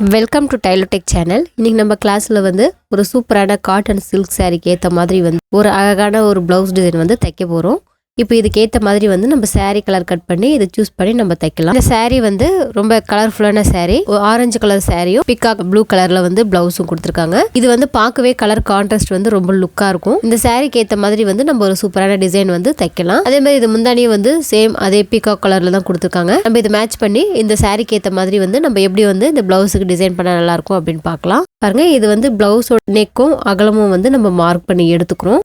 Welcome to டைலோடெக் channel இன்னைக்கு நம்ம கிளாஸில் வந்து ஒரு சூப்பரான காட்டன் சில்க் சாரீக்கு ஏற்ற மாதிரி வந்து ஒரு அழகான ஒரு ப்ளவுஸ் டிசைன் வந்து தைக்க போகிறோம் இப்போ இதுக்கு ஏற்ற மாதிரி வந்து நம்ம சாரீ கலர் கட் பண்ணி இதை சூஸ் பண்ணி நம்ம தைக்கலாம். இந்த சாரீ வந்து ரொம்ப கலர்ஃபுல்லான சாரீ ஆரஞ்சு கலர் சாரியும் பிக்காக் ப்ளூ கலரில் வந்து ப்ளவுஸும் கொடுத்துருக்காங்க. இது வந்து பார்க்கவே கலர் கான்ட்ராஸ்ட் வந்து ரொம்ப லுக்காக இருக்கும். இந்த சாரீக்கு ஏற்ற மாதிரி வந்து நம்ம ஒரு சூப்பரான டிசைன் வந்து தைக்கலாம். அதே மாதிரி இது முந்தானியும் வந்து சேம் அதே பிகாக் கலரில் தான் கொடுத்துருக்காங்க. நம்ம இதை மேட்ச் பண்ணி இந்த சாரீக்கு ஏற்ற மாதிரி வந்து நம்ம எப்படி வந்து இந்த ப்ளவுஸுக்கு டிசைன் பண்ண நல்லா இருக்கும் அப்படின்னு பார்க்கலாம். பாருங்க இது வந்து ப்ளவுஸோட நெக்கும் அகலமும் வந்து நம்ம மார்க் பண்ணி எடுத்துக்கிறோம்.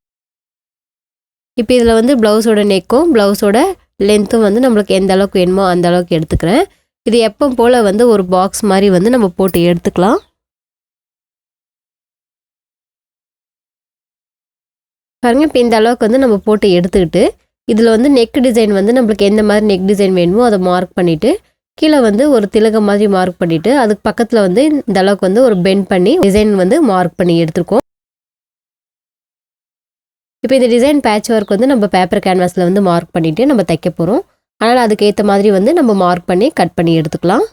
இப்போ இதில் வந்து ப்ளவுஸோட நெக்கும் ப்ளவுஸோட லென்த்தும் வந்து நம்மளுக்கு எந்த அளவுக்கு வேணுமோ அந்த அளவுக்கு எடுத்துக்கிறேன். இது எப்போ போல் வந்து ஒரு பாக்ஸ் மாதிரி வந்து நம்ம போட்டு எடுத்துக்கலாம். பாருங்கள் இப்போ இந்த அளவுக்கு வந்து நம்ம போட்டு எடுத்துக்கிட்டு இதில் வந்து நெக் டிசைன் வந்து நம்மளுக்கு எந்த மாதிரி நெக் டிசைன் வேணுமோ அதை மார்க் பண்ணிவிட்டு கீழே வந்து ஒரு திலக மாதிரி மார்க் பண்ணிவிட்டு அதுக்கு பக்கத்தில் வந்து இந்த அளவுக்கு வந்து ஒரு பெண்ட் பண்ணி டிசைன் வந்து மார்க் பண்ணி எடுத்துருக்கோம். இப்போ இந்த டிசைன் பேட்ச் ஒர்க் வந்து நம்ம பேப்பர் கேன்வாஸில் வந்து மார்க் பண்ணிவிட்டு நம்ம தைக்க போகிறோம் அதனால் அதுக்கேற்ற மாதிரி வந்து நம்ம மார்க் பண்ணி கட் பண்ணி எடுத்துக்கலாம்.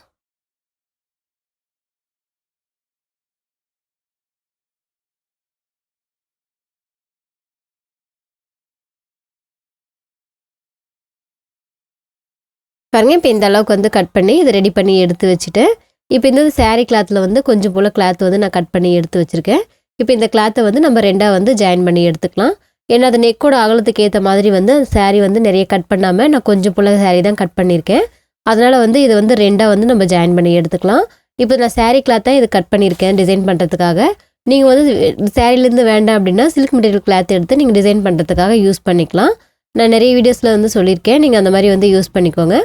பாருங்க இப்போ இந்த அளவுக்கு வந்து கட் பண்ணி இதை ரெடி பண்ணி எடுத்து வச்சுட்டேன் இப்போ இந்த சாரீ கிளாத்தில் வந்து கொஞ்சம் போல் கிளாத் வந்து நான் கட் பண்ணி எடுத்து வச்சுருக்கேன். இப்போ இந்த கிளாத்தை வந்து நம்ம ரெண்டாக வந்து ஜாயின் பண்ணி எடுத்துக்கலாம். ஏன்னா அது நெக்கோட அகலத்துக்கு ஏற்ற மாதிரி வந்து saree வந்து நிறைய கட் பண்ணாமல் நான் கொஞ்சம் போல் சேரீ தான் கட் பண்ணியிருக்கேன். அதனால் வந்து இதை வந்து ரெண்டாக வந்து நம்ம ஜாயின் பண்ணி எடுத்துக்கலாம். இப்போ நான் சேரீ கிளாத் தான் இது கட் பண்ணியிருக்கேன் டிசைன் பண்ணுறதுக்காக நீங்கள் வந்து சேரீலேருந்து வேண்டாம் அப்படின்னா சில்க் மெட்டீரியல் கிளாத் எடுத்து நீங்கள் டிசைன் பண்ணுறதுக்காக யூஸ் பண்ணிக்கலாம். நான் நிறைய வீடியோஸில் வந்து சொல்லியிருக்கேன் நீங்கள் அந்த மாதிரி வந்து யூஸ் பண்ணிக்கோங்க.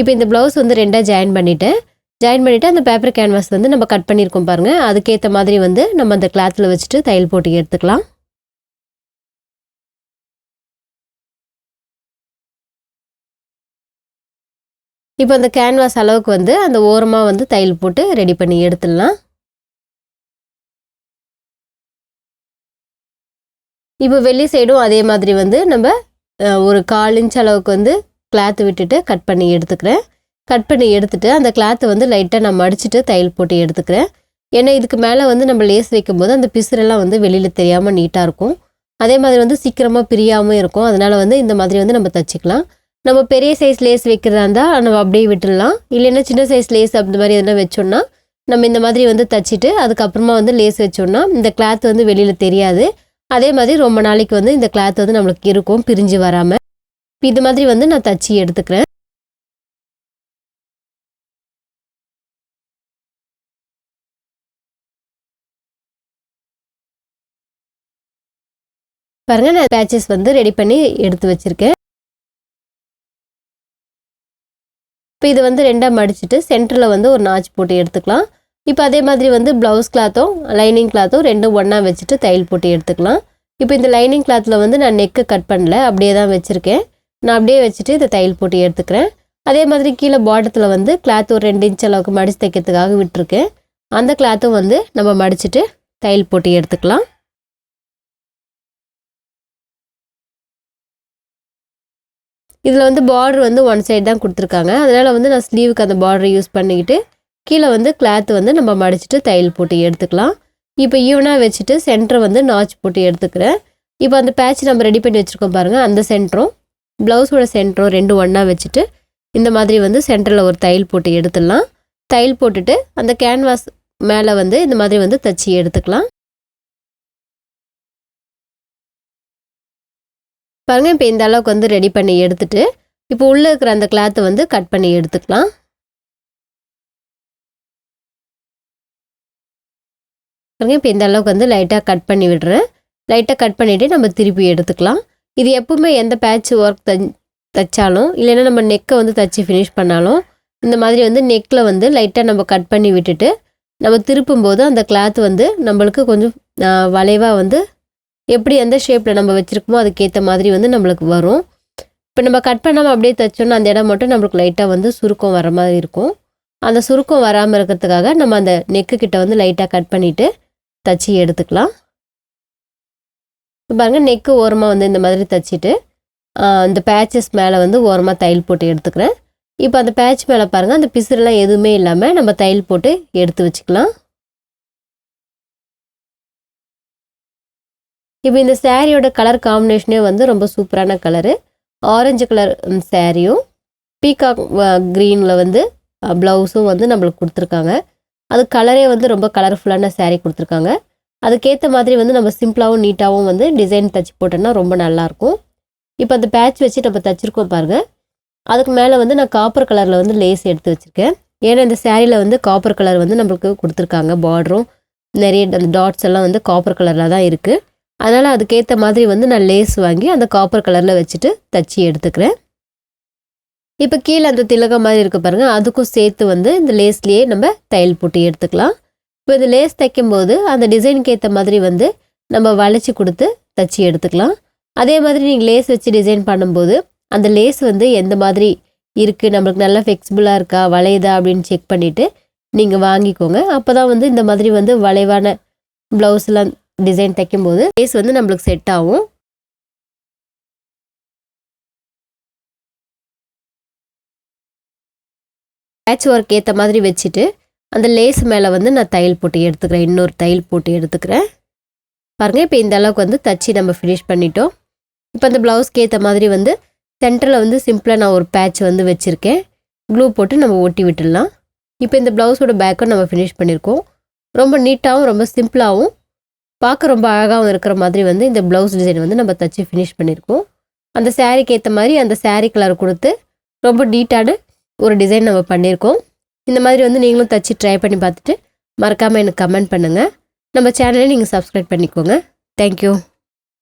இப்போ இந்த ப்ளவுஸ் வந்து ரெண்டாக ஜாயின் பண்ணிவிட்டேன் ஜாயின் பண்ணிவிட்டு அந்த பேப்பர் கேன்வாஸ் வந்து நம்ம கட் பண்ணியிருக்கோம் பாருங்கள் அதுக்கேற்ற மாதிரி வந்து நம்ம அந்த கிளாத்தில் வச்சுட்டு தையல் போட்டு எடுத்துக்கலாம். இப்போ அந்த கேன்வாஸ் அளவுக்கு வந்து அந்த ஓரமாக வந்து தையல் போட்டு ரெடி பண்ணி எடுத்துடலாம். இப்போ வெள்ளி சைடும் அதே மாதிரி வந்து நம்ம ஒரு கால் இன்ச் அளவுக்கு வந்து கிளாத் விட்டுட்டு கட் பண்ணி எடுத்துக்கிறேன். கட் பண்ணி எடுத்துட்டு அந்த கிளாத்தை வந்து லைட்டாக நான் மடிச்சுட்டு தையல் போட்டு எடுத்துக்கிறேன். ஏன்னா இதுக்கு மேலே வந்து நம்ம லேஸ் வைக்கும்போது அந்த பிசுரெல்லாம் வந்து வெளியில் தெரியாமல் நீட்டாக இருக்கும். அதே மாதிரி வந்து சீக்கிரமாக பிரியாமல் இருக்கும். அதனால் வந்து இந்த மாதிரி வந்து நம்ம தச்சுக்கலாம். நம்ம பெரிய சைஸ் லேஸ் வைக்கிறதா இருந்தால் நம்ம அப்படியே விட்டுடலாம் இல்லைன்னா சின்ன சைஸ் லேஸ் அந்த மாதிரி எதனா வச்சோம்னா நம்ம இந்த மாதிரி வந்து தச்சுட்டு அதுக்கப்புறமா வந்து லேஸ் வச்சோம்னா இந்த கிளாத் வந்து வெளியில் தெரியாது. அதே மாதிரி ரொம்ப நாளைக்கு வந்து இந்த கிளாத் வந்து நம்மளுக்கு இருக்கும் பிரிஞ்சு வராமல் இது மாதிரி வந்து நான் தச்சு எடுத்துக்கிறேன். பாருங்க நான் பேச்சஸ் வந்து ரெடி பண்ணி எடுத்து வச்சிருக்கேன். இப்போ இது வந்து ரெண்டாக மடிச்சுட்டு சென்டரில் வந்து ஒரு நாச்சு போட்டு எடுத்துக்கலாம். இப்போ அதே மாதிரி வந்து ப்ளவுஸ் கிளாத்தும் லைனிங் கிளாத்தும் ரெண்டும் ஒன்றா வச்சுட்டு தையல் போட்டு எடுத்துக்கலாம். இப்போ இந்த லைனிங் கிளாத்தில் வந்து நான் நெக்கு கட் பண்ணல அப்படியே தான் வச்சுருக்கேன். நான் அப்படியே வச்சுட்டு இதை தையல் போட்டு எடுத்துக்கிறேன். அதே மாதிரி கீழே பாட்டத்தில் வந்து கிளாத் ஒரு ரெண்டு இன்ச் அளவுக்கு மடிச்சு தைக்கிறதுக்காக விட்டுருக்கேன். அந்த கிளாத்தும் வந்து நம்ம மடிச்சுட்டு தையல் போட்டு எடுத்துக்கலாம். இதில் வந்து பார்டர் வந்து ஒன் சைடு தான் கொடுத்துருக்காங்க. அதனால் வந்து நான் ஸ்லீவுக்கு அந்த பார்டரை யூஸ் பண்ணிக்கிட்டு கீழே வந்து கிளாத் வந்து நம்ம மடிச்சிட்டு தையல் போட்டு எடுத்துக்கலாம். இப்போ ஈவனாக வச்சுட்டு சென்டரை வந்து நாச் போட்டு எடுத்துக்கிறேன். இப்போ அந்த பேட்ச் நம்ம ரெடி பண்ணி வச்சுருக்கோம் பாருங்கள் அந்த சென்டரும் ப்ளவுஸோட சென்டரும் ரெண்டு ஒன்றா வச்சுட்டு இந்த மாதிரி வந்து சென்டரில் ஒரு தையல் போட்டு எடுத்துடலாம். தையல் போட்டுட்டு அந்த கேன்வாஸ் மேலே வந்து இந்த மாதிரி வந்து தச்சு எடுத்துக்கலாம். பாருங்க இப்போ இந்த அளவுக்கு வந்து ரெடி பண்ணி எடுத்துட்டு இப்போ உள்ளே இருக்கிற அந்த கிளாத்தை வந்து கட் பண்ணி எடுத்துக்கலாம். பாருங்க இப்போ இந்த அளவுக்கு வந்து லைட்டாக கட் பண்ணி விடுறேன். லைட்டாக கட் பண்ணிவிட்டு நம்ம திருப்பி எடுத்துக்கலாம். இது எப்பவுமே எந்த பேட்ச் ஒர்க் த தைச்சாலும் இல்லைன்னா நம்ம நெக்கை வந்து தைச்சி ஃபினிஷ் பண்ணாலும் இந்த மாதிரி வந்து நெக்கில் வந்து லைட்டாக நம்ம கட் பண்ணி விட்டுட்டு நம்ம திருப்பும்போது அந்த கிளாத் வந்து நம்மளுக்கு கொஞ்சம் வளைவாக வந்து எப்படி எந்த ஷேப்பில் நம்ம வச்சுருக்கோமோ அதுக்கேற்ற மாதிரி வந்து நம்மளுக்கு வரும். இப்போ நம்ம கட் பண்ணாமல் அப்படியே தைச்சோன்னா அந்த இடம் மட்டும் நம்மளுக்கு லைட்டாக வந்து சுருக்கம் வர மாதிரி இருக்கும். அந்த சுருக்கம் வராமல் இருக்கிறதுக்காக நம்ம அந்த நெக்கு கிட்ட வந்து லைட்டாக கட் பண்ணிவிட்டு தச்சு எடுத்துக்கலாம். இப்போ நெக்கு ஓரமாக வந்து இந்த மாதிரி தச்சுட்டு அந்த பேச்சஸ் மேலே வந்து ஓரமாக தையல் போட்டு எடுத்துக்கிறேன். இப்போ அந்த பேட்ச் மேலே பாருங்கள் அந்த பிசுரெலாம் எதுவுமே இல்லாமல் நம்ம தையல் போட்டு எடுத்து வச்சுக்கலாம். இப்போ இந்த சேரீயோட கலர் காம்பினேஷனே வந்து ரொம்ப சூப்பரான கலரு ஆரஞ்சு கலர் சேரீயும் பீகாக் க்ரீனில் வந்து ப்ளவுஸும் வந்து நம்மளுக்கு கொடுத்துருக்காங்க. அது கலரே வந்து ரொம்ப கலர்ஃபுல்லான சேரீ கொடுத்துருக்காங்க. அதுக்கேற்ற மாதிரி வந்து நம்ம சிம்பிளாகவும் நீட்டாகவும் வந்து டிசைன் தச்சு போட்டோன்னா ரொம்ப நல்லாயிருக்கும் இப்போ அந்த பேட்ச் வச்சு நம்ம தச்சுருக்கோம் பாருங்கள் அதுக்கு மேலே வந்து நான் காப்பர் கலரில் வந்து லேஸ் எடுத்து வச்சுருக்கேன். ஏன்னா இந்த சேரீயில் வந்து காப்பர் கலர் வந்து நம்மளுக்கு கொடுத்துருக்காங்க. பார்டரும் நிறைய அந்த டாட்ஸ் எல்லாம் வந்து காப்பர் கலரில் தான் இருக்குது அதனால் அதுக்கேற்ற மாதிரி வந்து நான் லேஸ் வாங்கி அந்த காப்பர் கலரில் வச்சுட்டு தச்சு எடுத்துக்கிறேன். இப்போ கீழே அந்த திலகம் மாதிரி இருக்க பாருங்கள் அதுக்கும் சேர்த்து வந்து இந்த லேஸ்லேயே நம்ம தையல் போட்டு எடுத்துக்கலாம். இப்போ இந்த லேஸ் தைக்கும்போது அந்த டிசைனுக்கு ஏற்ற மாதிரி வந்து நம்ம வளைச்சி கொடுத்து தச்சு எடுத்துக்கலாம். அதே மாதிரி நீங்கள் லேஸ் வச்சு டிசைன் பண்ணும்போது அந்த லேஸ் வந்து எந்த மாதிரி இருக்குது நம்மளுக்கு நல்லா ஃப்ளெக்சிபிளாக இருக்கா வளையுதா அப்படின்னு செக் பண்ணிவிட்டு நீங்கள் வாங்கிக்கோங்க. அப்போ தான் வந்து இந்த மாதிரி வந்து வளைவான ப்ளவுஸ்லாம் டிசைன் தைக்கும்போது லேஸ் வந்து நம்மளுக்கு செட் ஆகும். பேட்ச் ஒர்க் ஏற்ற மாதிரி வச்சுட்டு அந்த லேஸ் மேலே வந்து நான் தையல் போட்டு எடுத்துக்கிறேன். இன்னொரு தையல் போட்டு எடுத்துக்கிறேன். பாருங்கள் இப்போ இந்த அளவுக்கு வந்து தச்சு நம்ம ஃபினிஷ் பண்ணிட்டோம். இப்போ அந்த ப்ளவுஸ்க்கு ஏற்ற மாதிரி வந்து சென்டரில் வந்து சிம்பிளாக நான் ஒரு பேட்ச் வந்து வச்சுருக்கேன். க்ளூ போட்டு நம்ம ஒட்டி விட்டுடலாம். இப்போ இந்த ப்ளவுஸோட பேக்கும் நம்ம ஃபினிஷ் பண்ணியிருக்கோம் ரொம்ப நீட்டாகவும் ரொம்ப சிம்பிளாகவும் பார்க்க ரொம்ப அழகாகவும் இருக்கிற மாதிரி வந்து இந்த ப்ளவுஸ் டிசைன் வந்து நம்ம தச்சு ஃபினிஷ் பண்ணியிருக்கோம். அந்த சாரீக்கு ஏற்ற மாதிரி அந்த சாரீ கலர் கொடுத்து ரொம்ப நீட்டான ஒரு டிசைன் நம்ம பண்ணியிருக்கோம். இந்த மாதிரி வந்து நீங்களும் தச்சு ட்ரை பண்ணி பார்த்துட்டு மறக்காமல் எனக்கு கமெண்ட் பண்ணுங்கள் நம்ம சேனலை நீங்கள் சப்ஸ்கிரைப் பண்ணிக்கோங்க. தேங்க்யூ